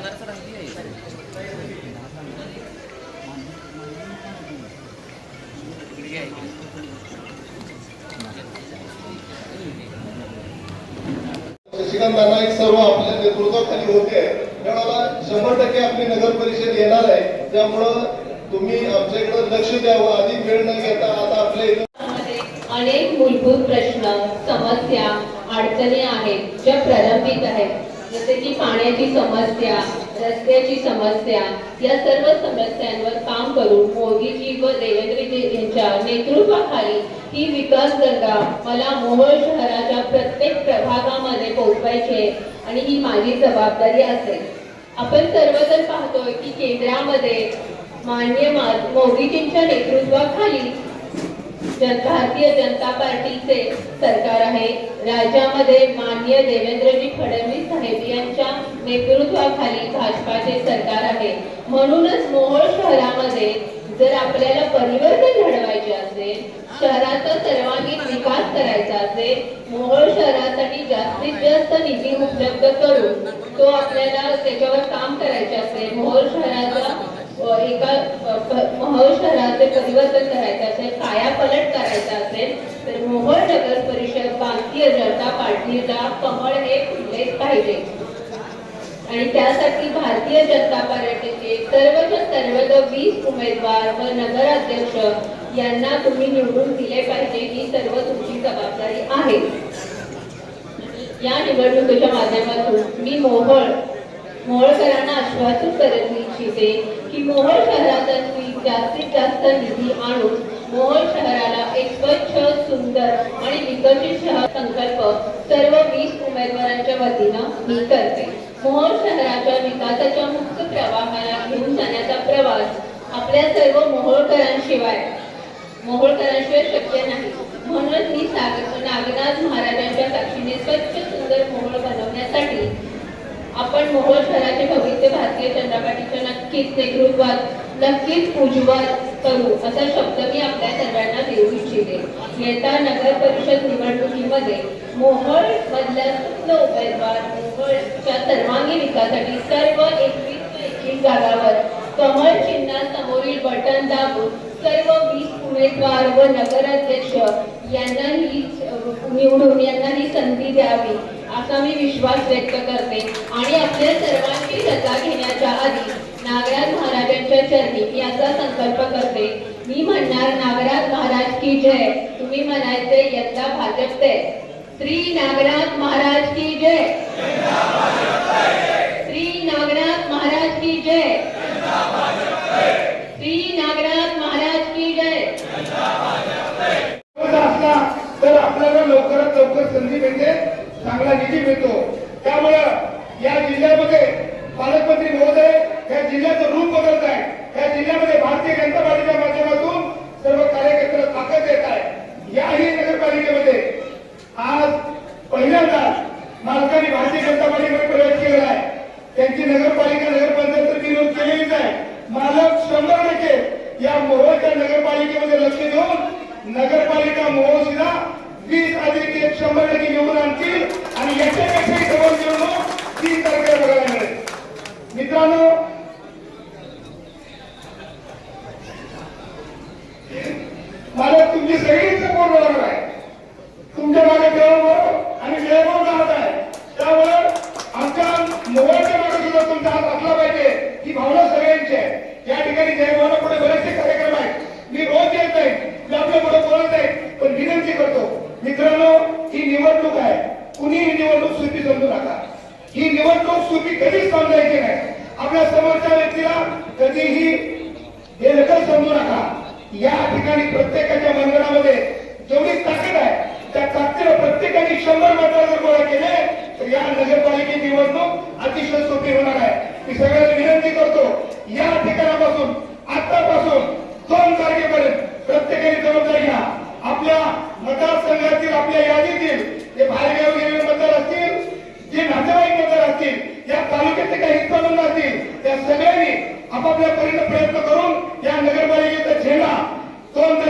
येणारच राहिली आहे इकडे घ्या, सर्व आपल्या नेतृत्वाखाली होते त्यामुळे शंभर टक्के आपली नगर परिषद येणार आहे. त्यामुळं तुम्ही आमच्याकडे लक्ष द्यावं अधिक वेळ न घेता आता आपल्या इथं अनेक मूलभूत प्रश्न समस्या अडचणी आहेत ज्या प्रलंबित आहेत जसे की पाण्याची समस्या रस्त्याची समस्या या सर्व समस्यांवर काम करून मोदीजी व देवेंद्रजी यांच्या नेतृत्वाखाली ही विकास गंगा मला मोहोळ शहराच्या प्रत्येक प्रभागामध्ये पोहोचवायची आहे आणि ही माझी जबाबदारी असेल. आपण सर्वजण पाहतोय की केंद्रामध्ये मान्य मोदीजींच्या नेतृत्वाखाली जन भारतीय जनता पार्टीचे सरकार आहे. राज्यामध्ये मान्य देवेंद्रजी फडणवीस साहेब नेतृत्वाखाली भाजपाचे सरकार आहे. म्हणूनच मोहोळ शहरामध्ये जर आपल्याला परिवर्तन घडवायचे असेल शहराचा सर्वांगीण विकास करायचा असेल मोहोळ शहरासाठी जास्तीत जास्त निधी उपलब्ध करून तो आपल्याला त्याच्यावर काम करायचे असेल मोहोळ शहराचा एका मोहोळ शहराचे परिवर्तन करायचे असेल कायापलट करायचा असेल तर मोहोळ नगर परिषद भारतीय जनता पार्टीला कमळ हे फुललेच पाहिजे. आणि त्यासाठी भारतीय जनता पार्टीचे सर्वच्या सर्व वीस उमेदवार व नगराध्यक्ष यांना तुम्ही निवडून दिले पाहिजे ही सर्व तुमची जबाबदारी आहे. या निवडणुकीच्या माध्यमातून मी मोहोळ मोहोळकरांना आश्वासन करत इच्छिते की मोहोळ शहरासाठी जास्तीत जास्त निधी आणून मोहोळ शहराला एक स्वच्छ सुंदर आणि विकसित शहर संकल्प सर्व वीस उमेदवारांच्या वतीनं मी करते. मोहोळ शहराच्या विकासाच्या मुक्त प्रवाहाला घेऊन जाण्याचा प्रवास आपल्या सर्व मोहोळकरांशिवाय मोहोळकरांशिवाय शक्य नाही. म्हणून मी सागर नागनाथ महाराजांच्या साक्षीने स्वच्छ सुंदर मोहोळ बनवण्यासाठी आपण मोहोळ शहराचे भविष्य भारतीय जनता पार्टीच्या नक्कीच नेतृत्वात नक्कीच उज्ज्वल करू असा शब्द मी आपल्या सर्वांना देऊ इच्छिते. येत्या नगर परिषद निवडणुकीमध्ये मोहोळ मधल्या सुप्त उमेदवार मोहोळच्या सर्वांगीण विकासासाठी सर्व एकवीस एकवीस जागावर कमळ चिन्हा समोरील बटन दाबून सर्व वीस उमेदवार व नगराध्यक्ष यांना ही निवडून यांना ही संधी द्यावी असा मी विश्वास व्यक्त करते. आणि आपल्या सर्वांची रजा घेण्याच्या आधी नागराज महाराजांच्या चरणी मी असा संकल्प करते. मी म्हणणार नागराज महाराज की जय. तुम्ही म्हणायचे यंदा भाजपचे. श्री नागनाथ महाराज की जय। श्री नागनाथ महाराज की जय। श्री नागनाथ महाराज की जय। असला तर आपल्याला लवकरात लवकर संधी मिळते चांगला निधी मिळतो. त्यामुळं या जिल्ह्यामध्ये पालकमंत्री महोदय या जिल्ह्याचं रूप बदलत आहे या जिल्ह्यामध्ये भारतीय जनता पार्टीच्या माध्यमातून सर्व कार्यकर्त्याला ताकद देत आहे याही नगरपालिकेमध्ये आज पहिल्यांदा मालकांनी भारतीय जनता पार्टीमध्ये प्रवेश केलेला आहे त्यांची नगरपालिका नगरपंचायत तर निवड केलेलीच आहे मालक शंभर टक्के या मोहोळच्या नगरपालिकेमध्ये लक्ष देऊन नगरपालिका मोहोळशीला वीस अधिक एक शंभर टक्के निवडून आणतील आणि याच्यापेक्षाही जवळ निवडणूक तीन तारखेला बघायला मिळेल. मित्रांनो मला तुमची सगळी सपोर्ट बरोबर आहे. तुमच्या मागे देवभाव आणि जयभाव राहत आहे. त्यामुळे आमच्या मोबाईल मागे सुद्धा तुमचा हात असला पाहिजे ही भावना सगळ्यांची आहे. या ठिकाणी जयभावना पुढे बरेचसे कार्यक्रम आहेत. मी रोज येत नाही मी आपल्या पुढे बोलत आहे पण विनंती करतो मित्रांनो ही निवडणूक आहे. कुणी ही निवडणूक सुपी समजू नका. ही निवडणूक सुपी कधीच समजायची नाही. आपल्या समोरच्या व्यक्तीला कधीही हे नकल समजू नका. या ठिकाणी प्रत्येकाच्या मंदिरामध्ये जेवढी ताकद आहे त्या ताकदीला प्रत्येकाने शंभर मतांवर जर गोळा केले तर या नगरपालिकेची निवडणूक अतिशय सोपी होणार आहे. मी सगळ्यांना विनंती करतो. या ठिकाणापासून आतापासून दोन तारखेपर्यंत प्रत्येकाने जबाबदारी घ्या. आपल्या मतदारसंघातील आपल्या यादीतील जे बाहेरगाव गेलेले मतदार असतील जे नातेवाईक मतदार असतील या तालुक्यातले काही हितमंद असतील त्या सगळ्यांनी आपापल्या परीने प्रयत्न करून या नगरपालिकेचा झेंडा दोन